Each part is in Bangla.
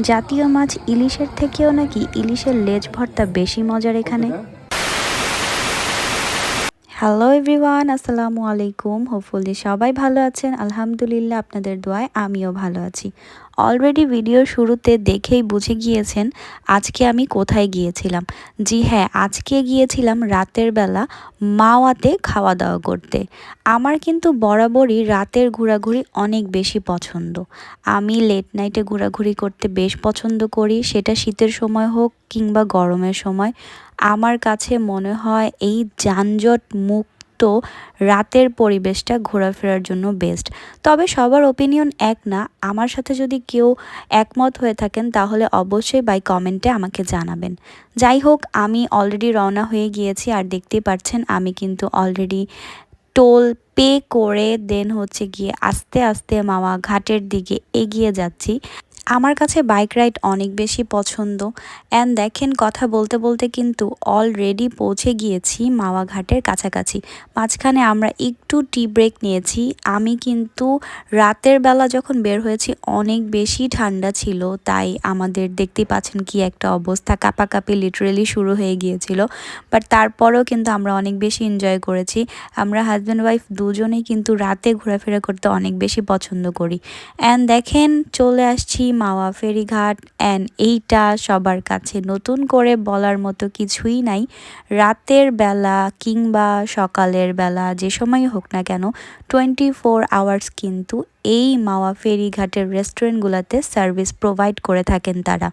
জাতীয় মাছ ইলিশের থেকেও নাকি ইলিশের লেজ ভর্তা বেশি মজার এখানে? হ্যালো এভরিওয়ান আসসালামু আলাইকুম হোপফুলি সবাই ভালো আছেন। আলহামদুলিল্লাহ, আপনাদের দোয়ায় আমিও ভালো আছি। অলরেডি ভিডিওর শুরুতে দেখেই বুঝে গিয়েছেন আজকে আমি কোথায় গিয়েছিলাম। জি হ্যাঁ আজকে গিয়েছিলাম রাতের বেলা মাওয়াতে খাওয়া দাওয়া করতে। আমার কিন্তু বরাবরই রাতের ঘোরাঘুরি অনেক বেশি পছন্দ। আমি লেট নাইটে ঘোরাঘুরি করতে বেশ পছন্দ করি। সেটা শীতের সময় হোক কিংবা গরমের সময়। আমার কাছে মনে হয় এই যানজট মুক্ত রাতের পরিবেশটা ঘোরাফেরার জন্য বেস্ট তবে সবার ওপিনিয়ন এক না। আমার সাথে যদি কেউ একমত হয়ে থাকেন, তাহলে অবশ্যই বাই কমেন্টে আমাকে জানাবেন। যাই হোক, আমি অলরেডি রওনা হয়ে গিয়েছি। আর দেখতেই পাচ্ছেন, আমি কিন্তু অলরেডি টোল পে করে দেন হচ্ছে গিয়ে আস্তে আস্তে মামা ঘাটের দিকে এগিয়ে যাচ্ছি। আমার কাছে বাইক রাইড অনেক বেশি পছন্দ। অ্যান্ড দেখেন কথা বলতে বলতে কিন্তু অলরেডি পৌঁছে গিয়েছি মাওয়া ঘাটের কাছাকাছি। মাঝখানে আমরা একটু টি ব্রেক নিয়েছি। আমি কিন্তু রাতের বেলা যখন বের হয়েছি অনেক বেশি ঠান্ডা ছিল, তাই আমাদের দেখতে পাচ্ছেন কি একটা অবস্থা। কাপাকাপি লিটারেলি শুরু হয়ে গিয়েছিল। বাট তারপরেও কিন্তু আমরা অনেক বেশি এনজয় করেছি। আমরা হাজব্যান্ড ওয়াইফ দুজনেই কিন্তু রাতে ঘোরাফেরা করতে অনেক বেশি পছন্দ করি। অ্যান্ড দেখেন, চলে আসছি মাওয়া ফেরিঘাট অ্যান্ড এইটা সবার কাছে। নতুন করে বলার মতো কিছুই নাই। রাতের বেলা কিংবা সকালের বেলা যে সময় হোক না কেন টোয়েন্টি ফোর আওয়ার্স কিন্তু এই মাওয়া ফেরিঘাটের রেস্টুরেন্টগুলোতে সার্ভিস প্রোভাইড করে থাকেন তারা।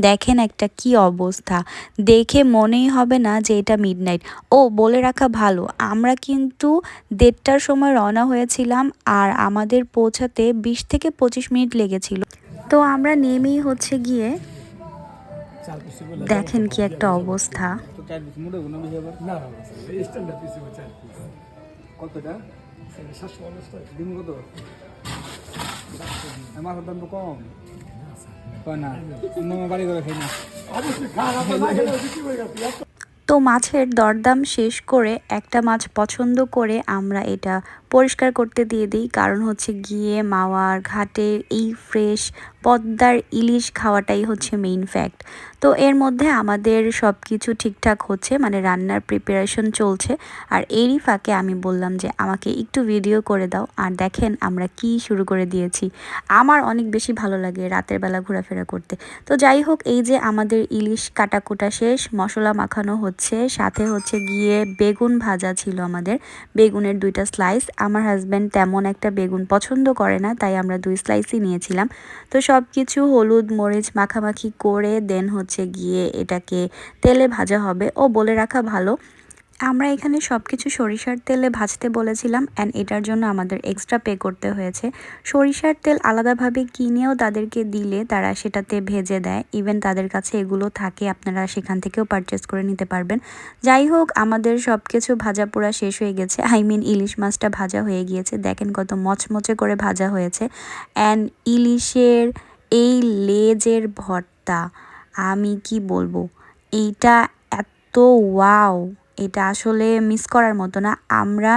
দেখেন একটা কি অবস্থা। দেখে মনেই হবে না যে এটা মিডনাইট ও, বলে রাখা ভালো। আমরা কিন্তু দেড়টার সময় রওনা হয়েছিলাম আর আমাদের পৌঁছাতে বিশ থেকে পঁচিশ মিনিট লেগেছিল। তো আমরা নেমেই হচ্ছে গিয়ে দেখেন কি একটা অবস্থা। কতটা? কম। তো মাছের দরদাম শেষ করে একটা মাছ পছন্দ করে আমরা এটা পরিষ্কার করতে দিয়ে দিই। কারণ হচ্ছে গিয়ে মাওয়ার ঘাটে এই ফ্রেশ পদ্মার ইলিশ খাওয়াটাই হচ্ছে মেইন ফ্যাক্ট তো এর মধ্যে আমাদের সব কিছু ঠিকঠাক হচ্ছে মানে রান্নার প্রিপারেশন চলছে। আর এরই ফাঁকে আমি বললাম যে, আমাকে একটু ভিডিও করে দাও। আর দেখেন আমরা কি শুরু করে দিয়েছি। আমার অনেক বেশি ভালো লাগে রাতের বেলা ঘোরাফেরা করতে। তো যাই হোক, এই যে আমাদের ইলিশ কাটাকুটা শেষ, মশলা মাখানো হচ্ছে। সাথে হচ্ছে গিয়ে বেগুন ভাজা ছিল আমাদের। বেগুনের দুইটা স্লাইস আমার হাজব্যান্ড তেমন একটা বেগুন পছন্দ করে না, তাই আমরা দুই স্লাইসই নিয়েছিলাম। তো সব কিছু হলুদ, মরিচ মাখামাখি করে দেন হচ্ছে গিয়ে এটাকে তেলে ভাজা হবে। ও বলে রাখা ভালো। আমরা এখানে সব কিছু সরিষার তেলে ভাজতে বলেছিলাম অ্যান্ড এটার জন্য আমাদের এক্সট্রা পে করতে হয়েছে। সরিষার তেল আলাদাভাবে কিনেও তাদেরকে দিলে তারা সেটাতে ভেজে দেয়। ইভেন তাদের কাছে এগুলো থাকে, আপনারা সেখান থেকেও পারচেস করে নিতে পারবেন। যাই হোক, আমাদের সব কিছু ভাজা পোড়া শেষ হয়ে গেছে। আই মিন ইলিশ মাছটা ভাজা হয়ে গিয়েছে। দেখেন কত মচমচে করে ভাজা হয়েছে। অ্যান্ড ইলিশের এই লেজের ভর্তা, আমি কি বলব? এইটা এত ওয়াও এটা আসলে মিস করার মতো না। আমরা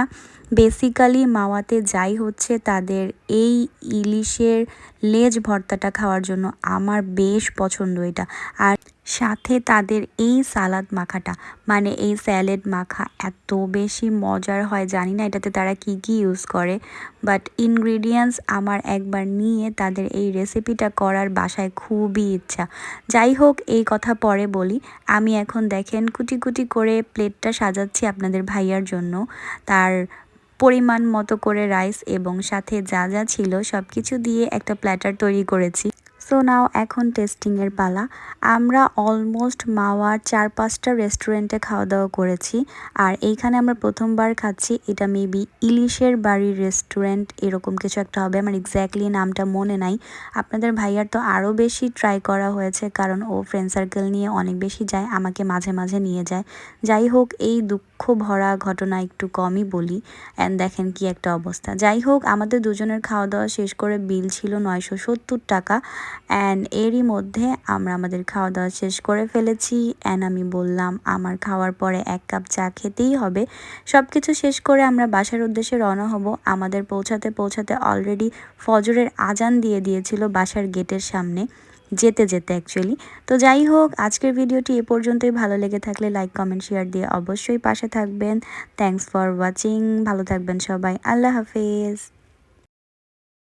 বেসিক্যালি মাওয়াতে যাই হচ্ছে তাদের এই ইলিশের লেজ ভর্তাটা খাওয়ার জন্য। আমার বেশ পছন্দ এটা। আর সাথে তাদের এই সালাদ মাখাটা। মানে এই স্যালেড মাখা এত বেশি মজার হয়, জানি না এটাতে তারা কি কি ইউজ করে। বাট ইনগ্রিডিয়েন্টস আমার একবার নিয়ে তাদের এই রেসিপিটা করার বাসায় খুবই ইচ্ছা। যাই হোক, এই কথা পরে বলি। আমি এখন দেখেন কুটি কুটি করে প্লেটটা সাজাচ্ছি আপনাদের ভাইয়ার জন্য। তার পরিমাণ মতো করে রাইস এবং সাথে যা যা ছিল সব কিছু দিয়ে একটা প্ল্যাটার তৈরি করেছি। সো নাও এখন টেস্টিংয়ের পালা। আমরা অলমোস্ট মাওয়ার চার পাঁচটা রেস্টুরেন্টে খাওয়া দাওয়া করেছি। আর এইখানে আমরা প্রথমবার খাচ্ছি, এটা মেবি ইলিশের বাড়ির রেস্টুরেন্ট এরকম কিছু একটা হবে। আমার এক্স্যাক্টলি নামটা মনে নাই। আপনাদের ভাইয়ার তো আরও বেশি ট্রাই করা হয়েছে, কারণ ও ফ্রেন্ড সার্কেল নিয়ে অনেক বেশি যায়, আমাকে মাঝে মাঝে নিয়ে যায়। যাই হোক, এই দুঃখ ভরা ঘটনা একটু কমই বলি অ্যান্ড দেখেন কি একটা অবস্থা। যাই হোক, আমাদের দুজনের খাওয়া দাওয়া শেষ করে বিল ছিল নয়শো সত্তর টাকা অ্যান্ড এরই মধ্যে আমরা আমাদের খাওয়া দাওয়া শেষ করে ফেলেছি। অ্যান্ড আমি বললাম, আমার খাওয়ার পরে এক কাপ চা খেতেই হবে। সব কিছু শেষ করে আমরা বাসার উদ্দেশ্যে রওনা হব। আমাদের পৌঁছাতে পৌঁছাতে অলরেডি ফজরের আজান দিয়ে দিয়েছিল বাসার গেটের সামনে। যেতে যেতে অ্যাকচুয়ালি তো যাই হোক, আজকের ভিডিওটি এ পর্যন্তই। ভালো লেগে থাকলে লাইক কমেন্ট শেয়ার দিয়ে অবশ্যই পাশে থাকবেন। থ্যাংকস ফর ওয়াচিং ভালো থাকবেন সবাই। আল্লাহ হাফেজ।